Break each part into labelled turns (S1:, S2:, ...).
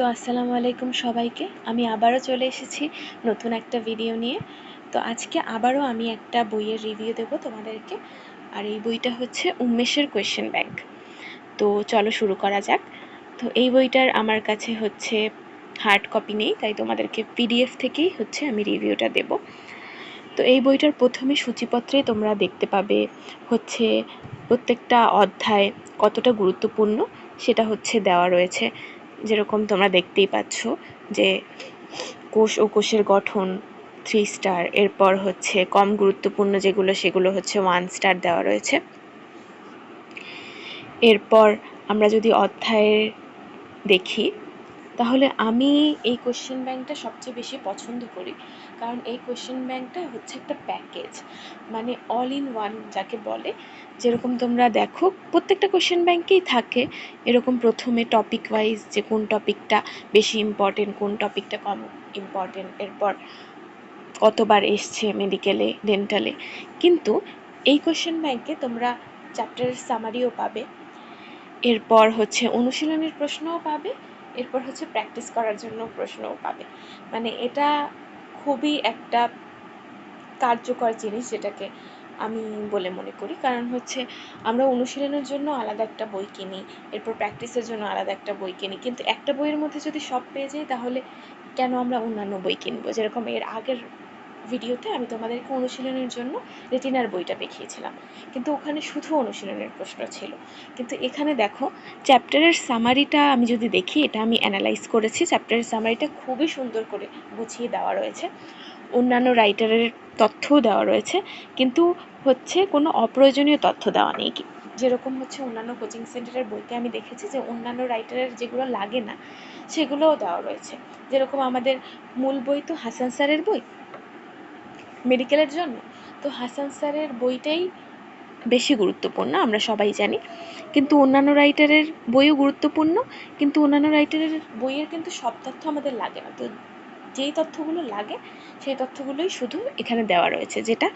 S1: তো আসসালামু আলাইকুম সবাইকে। আমি আবারও চলে এসেছি নতুন একটা ভিডিও নিয়ে। তো আজকে আবারও আমি একটা বইয়ের রিভিউ দেবো তোমাদেরকে। আর এই বইটা হচ্ছে উমেশের কোয়েশ্চেন ব্যাংক তো চলো শুরু করা যাক। তো এই বইটার আমার কাছে হচ্ছে হার্ড কপি নেই, তাই তোমাদেরকে পিডিএফ থেকেই হচ্ছে আমি রিভিউটা দেব। তো এই বইটার প্রথমে সূচিপত্রেই তোমরা দেখতে পাবে হচ্ছে প্রত্যেকটা অধ্যায় কতটা গুরুত্বপূর্ণ, সেটা হচ্ছে দেওয়া রয়েছে। যেরকম তোমরা দেখতেই পাচ্ছ যে কোষ ও কোষের গঠন থ্রি স্টার এরপর হচ্ছে কম গুরুত্বপূর্ণ যেগুলো সেগুলো হচ্ছে ওয়ান স্টার দেওয়া রয়েছে। এরপর আমরা যদি অধ্যায়ের দেখি তাহলে আমি এই কোশ্চেন ব্যাংকটা সবচেয়ে বেশি পছন্দ করি। কারণ এই কোশ্চেন ব্যাংকটা হচ্ছে একটা প্যাকেজ মানে অল ইন ওয়ান যাকে বলে। যেরকম তোমরা দেখো, প্রত্যেকটা কোশ্চেন ব্যাংকেই থাকে। এরকম প্রথমে টপিক ওয়াইজ যে কোন টপিকটা বেশি ইম্পর্টেন্ট কোন টপিকটা কম ইম্পর্টেন্ট এরপর কতবার এসছে মেডিকেলে ডেন্টালে কিন্তু এই কোশ্চেন ব্যাংকে তোমরা চ্যাপ্টারের সামারিও পাবে। এরপর হচ্ছে অনুশীলনের প্রশ্নও পাবে। এরপর হচ্ছে প্র্যাকটিস করার জন্য প্রশ্নও পাবে। মানে এটা খুবই একটা কার্যকর জিনিস যেটাকে আমি বলে মনে করি। কারণ হচ্ছে আমরা অনুশীলনের জন্য আলাদা একটা বই কিনি, এরপর প্র্যাকটিসের জন্য আলাদা একটা বই কিনি। কিন্তু একটা বইয়ের মধ্যে যদি সব পেয়ে যাই, তাহলে কেন আমরা অন্যান্য বই কিনবো? যেরকম এর আগের ভিডিওতে আমি তোমাদেরকে অনুশীলনের জন্য রেটিনার বইটা দেখিয়েছিলাম। কিন্তু ওখানে শুধু অনুশীলনের প্রশ্ন ছিল। কিন্তু এখানে দেখো, চ্যাপ্টারের সামারিটা আমি যদি দেখি, এটা আমি অ্যানালাইজ করেছি। চ্যাপ্টারের সামারিটা খুবই সুন্দর করে গুছিয়ে দেওয়া রয়েছে। অন্যান্য রাইটারের তথ্যও দেওয়া রয়েছে। কিন্তু হচ্ছে কোনো অপ্রয়োজনীয় তথ্য দেওয়া নেই। যেরকম হচ্ছে অন্যান্য কোচিং সেন্টারের বইতে আমি দেখেছি যে, অন্যান্য রাইটারের যেগুলো লাগে না, সেগুলোও দেওয়া রয়েছে। যেরকম আমাদের মূল বই তো হাসান স্যারের বই মেডিকেলের জন্য। তো হাসান স্যারের বইটাই বেশি গুরুত্বপূর্ণ, আমরা সবাই জানি। কিন্তু অন্যান্য রাইটারের বইও গুরুত্বপূর্ণ, কিন্তু অন্যান্য রাইটারের বইয়ের কিন্তু সব তথ্য আমাদের লাগে না। তো যেই তথ্যগুলো লাগে, সেই তথ্যগুলোই শুধু এখানে দেওয়া রয়েছে, যেটা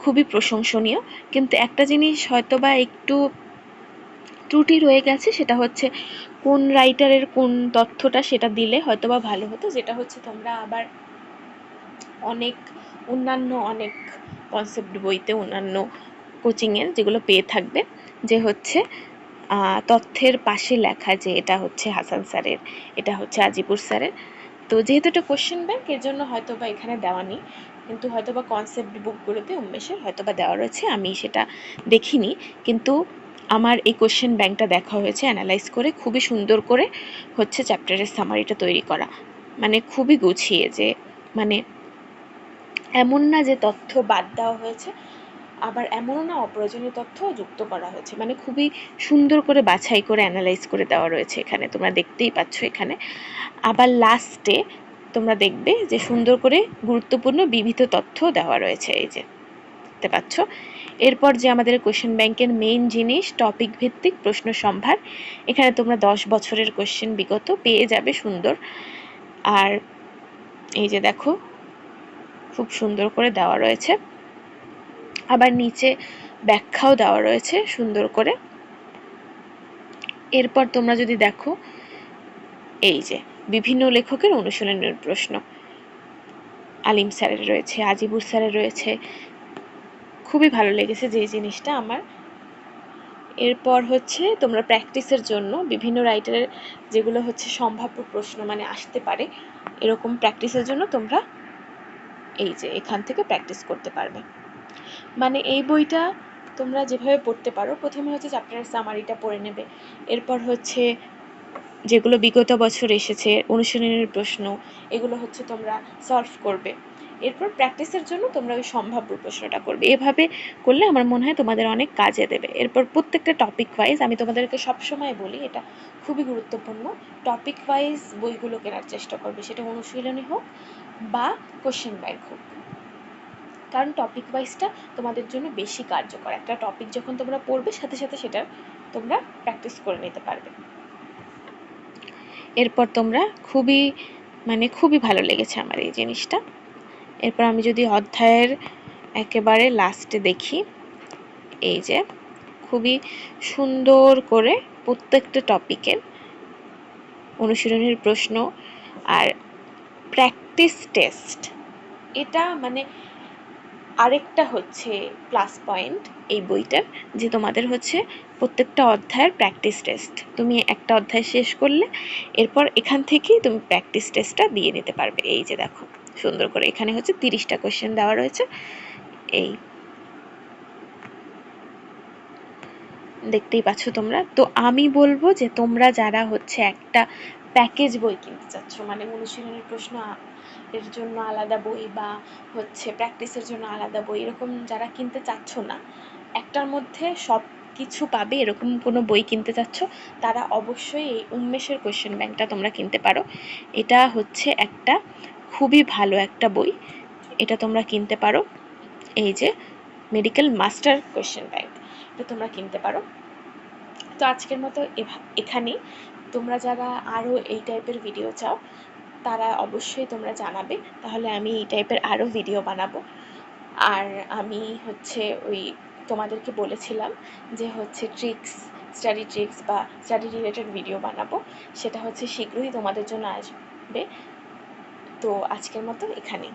S1: খুবই প্রশংসনীয়। কিন্তু একটা জিনিস হয়তো বা একটু ত্রুটি রয়ে গেছে, সেটা হচ্ছে কোন রাইটারের কোন তথ্যটা সেটা দিলে হয়তো বা ভালো হতো, যেটা হচ্ছে তোমরা আবার অনেক অন্যান্য অনেক কনসেপ্ট বইতে অন্যান্য কোচিংয়ের যেগুলো পেয়ে থাকবে, যে হচ্ছে তথ্যের পাশে লেখা যে এটা হচ্ছে হাসান স্যারের, এটা হচ্ছে আজিপুর স্যারের। তো যেহেতু এটা কোশ্চেন ব্যাংক এর জন্য হয়তো বা এখানে দেওয়া নেই। কিন্তু হয়তো বা কনসেপ্ট বুকগুলোতে উন্মেষের হয়তো বা দেওয়া রয়েছে, আমি সেটা দেখিনি। কিন্তু আমার এই কোশ্চেন ব্যাংকটা দেখা হয়েছে অ্যানালাইজ করে খুবই সুন্দর করে হচ্ছে চ্যাপ্টারের সামারিটা তৈরি করা। মানে খুবই গুছিয়ে যে মানে এমন না যে তথ্য বাদ দেওয়া হয়েছে, আবার এমনও না অপ্রয়োজনীয় তথ্য যুক্ত করা হয়েছে। মানে খুবই সুন্দর করে বাছাই করে অ্যানালাইজ করে দেওয়া রয়েছে এখানে, তোমরা দেখতেই পাচ্ছ এখানে। আবার লাস্টে তোমরা দেখবে যে সুন্দর করে গুরুত্বপূর্ণ বিবিধ তথ্য দেওয়া রয়েছে, এই যে, দেখতে পাচ্ছ? এরপর যে আমাদের কোশ্চেন ব্যাংকের মেইন জিনিস টপিক ভিত্তিক প্রশ্ন সম্ভার, এখানে তোমরা দশ বছরের কোশ্চেন বিগত পেয়ে যাবে সুন্দর। আর এই যে দেখো খুব সুন্দর করে দেওয়া রয়েছে। আবার নিচে ব্যাখ্যাও দেওয়া রয়েছে সুন্দর করে। এরপর তোমরা যদি দেখো, এই যে, বিভিন্ন লেখকের অনুশীলনের প্রশ্ন। আলিম স্যারের রয়েছে, আজিবুর স্যারের রয়েছে। খুবই ভালো লেগেছে যে জিনিসটা আমার। এরপর হচ্ছে, তোমরা প্র্যাকটিসের জন্য বিভিন্ন রাইটারের যেগুলো হচ্ছে সম্ভাব্য প্রশ্ন মানে আসতে পারে, এরকম প্র্যাকটিসের জন্য তোমরা এই যে, এখান থেকে প্র্যাকটিস করতে পারবে। মানে এই বইটা তোমরা যেভাবে পড়তে পারো, প্রথমে হচ্ছে চ্যাপ্টারের সামারিটা পড়ে নেবে। এরপর হচ্ছে যেগুলো বিগত বছর এসেছে, অনুশীলনের প্রশ্ন, এগুলো হচ্ছে তোমরা সলভ করবে। এরপর প্র্যাকটিসের জন্য তোমরা ওই সম্ভাব্য প্রশ্নটা করবে। এভাবে করলে আমার মনে হয় তোমাদের অনেক কাজে দেবে। এরপর প্রত্যেকটা টপিক ওয়াইজ আমি তোমাদেরকে সবসময় বলি, এটা খুবই গুরুত্বপূর্ণ। টপিক ওয়াইজ বইগুলো কেনার চেষ্টা করবে। সেটা অনুশীলনী হোক বা কোশ্চেন ব্যাংক হোক। কারণ টপিক ওয়াইজটা তোমাদের জন্য বেশি কার্যকর। একটা টপিক যখন তোমরা পড়বে, সাথে সাথে সেটা তোমরা প্র্যাকটিস করে নিতে পারবে। এরপর তোমরা খুবই মানে খুবই ভালো লেগেছে আমার এই জিনিসটা। এরপর আমি যদি অধ্যায়ের একেবারে লাস্টে দেখি, এই যে খুবই সুন্দর করে প্রত্যেকটা টপিকের অনুশীলনের প্রশ্ন আর প্র্যাকটিস টেস্ট এটা মানে আরেকটা হচ্ছে প্লাস পয়েন্ট এই বইটার, যে তোমাদের হচ্ছে প্রত্যেকটা অধ্যায়ের প্র্যাকটিস টেস্ট তুমি একটা অধ্যায় শেষ করলে, এরপর এখান থেকেই তুমি প্র্যাকটিস টেস্টটা দিয়ে নিতে পারবে। এই যে দেখো, সুন্দর করে এখানে হচ্ছে তিরিশটা কোয়েশ্চেন দেওয়া রয়েছে। এই। দেখতেই পাচ্ছ তোমরা? তো আমি বলব যে তোমরা যারা হচ্ছে একটা প্যাকেজ বই কিনতে চাচ্ছ? মানে অনুশীলনের প্রশ্ন এর জন্য আলাদা বই বা হচ্ছে প্র্যাকটিসের জন্য আলাদা বই, এরকম যারা কিনতে চাচ্ছ না, একটার মধ্যে সব কিছু পাবে, এরকম কোনো বই কিনতে চাচ্ছ, তারা অবশ্যই এই উন্মেষের কোয়েশ্চেন ব্যাংকটা তোমরা কিনতে পারো। এটা হচ্ছে একটা খুবই ভালো একটা বই, এটা তোমরা কিনতে পারো। এই যে মেডিকেল মাস্টার কোয়েশ্চেন ব্যাংক এটা তোমরা কিনতে পারো। তো আজকের মতো এখানেই। তোমরা যারা আরও এই টাইপের ভিডিও চাও, তারা অবশ্যই তোমরা জানাবে। তাহলে আমি এই টাইপের আরও ভিডিও বানাবো। আর আমি হচ্ছে ওই তোমাদেরকে বলেছিলাম যে হচ্ছে ট্রিক্স স্টাডি ট্রিক্স বা স্টাডি রিলেটেড ভিডিও বানাবো। সেটা হচ্ছে শীঘ্রই তোমাদের জন্য আসবে। তো আজকের মতো এখানেই।